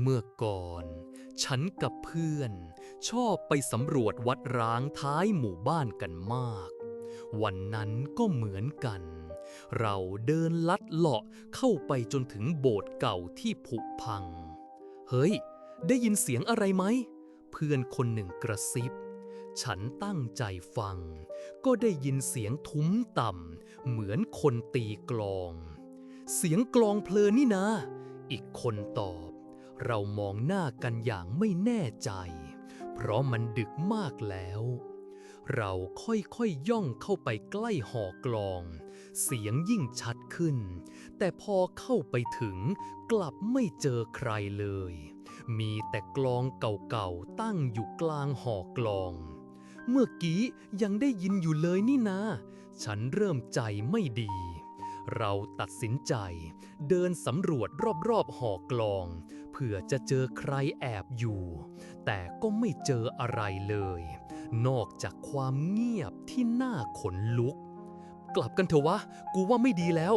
เมื่อก่อน ฉันกับเพื่อน ชอบไปสำรวจวัดร้างท้ายหมู่บ้านกันมาก วันนั้นก็เหมือนกัน เราเดินลัดเลาะเข้าไปจนถึงโบสถ์เก่าที่ผุพัง เฮ้ย ได้ยินเสียงอะไรไหม เพื่อนคนหนึ่งกระซิบ ฉันตั้งใจฟัง ก็ได้ยินเสียงทุ้มต่ำเหมือนคนตีกลอง เสียงกลองเพลินนี่นะ อีกคนตอบ เรามองหน้ากันอย่างไม่แน่ใจ เพราะมันดึกมากแล้ว เราค่อยๆย่องเข้าไปใกล้หอกลอง เสียงยิ่งชัดขึ้น แต่พอเข้าไปถึงกลับไม่เจอใครเลย มีแต่กลองเก่าๆตั้งอยู่กลางหอกลองเมื่อกี้ยังได้ยินอยู่เลยนี่นา ฉันเริ่มใจไม่ดี เราตัดสินใจ เดินสำรวจรอบๆหอกลอง เพื่อจะเจอใครแอบอยู่ แต่ก็ไม่เจออะไรเลย นอกจากความเงียบที่น่าขนลุก กลับกันเถอะวะ กูว่าไม่ดีแล้ว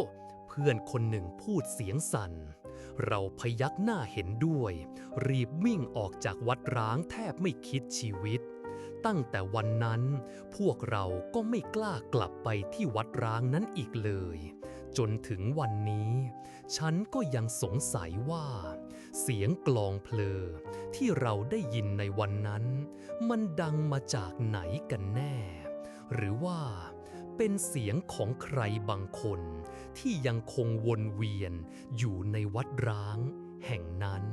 เพื่อนคนหนึ่งพูดเสียงสั่น เราพยักหน้าเห็นด้วย รีบวิ่งออกจากวัดร้างแทบไม่คิดชีวิตตั้งแต่วันนั้น พวกเราก็ไม่กล้ากลับไปที่วัดร้างนั้นอีกเลย จนถึงวันนี้ ฉันก็ยังสงสัยว่า เสียงกลองเพลอที่เราได้ยินในวันนั้น มันดังมาจากไหนกันแน่ หรือว่าเป็นเสียงของใครบางคน ที่ยังคงวนเวียนอยู่ในวัดร้างแห่งนั้น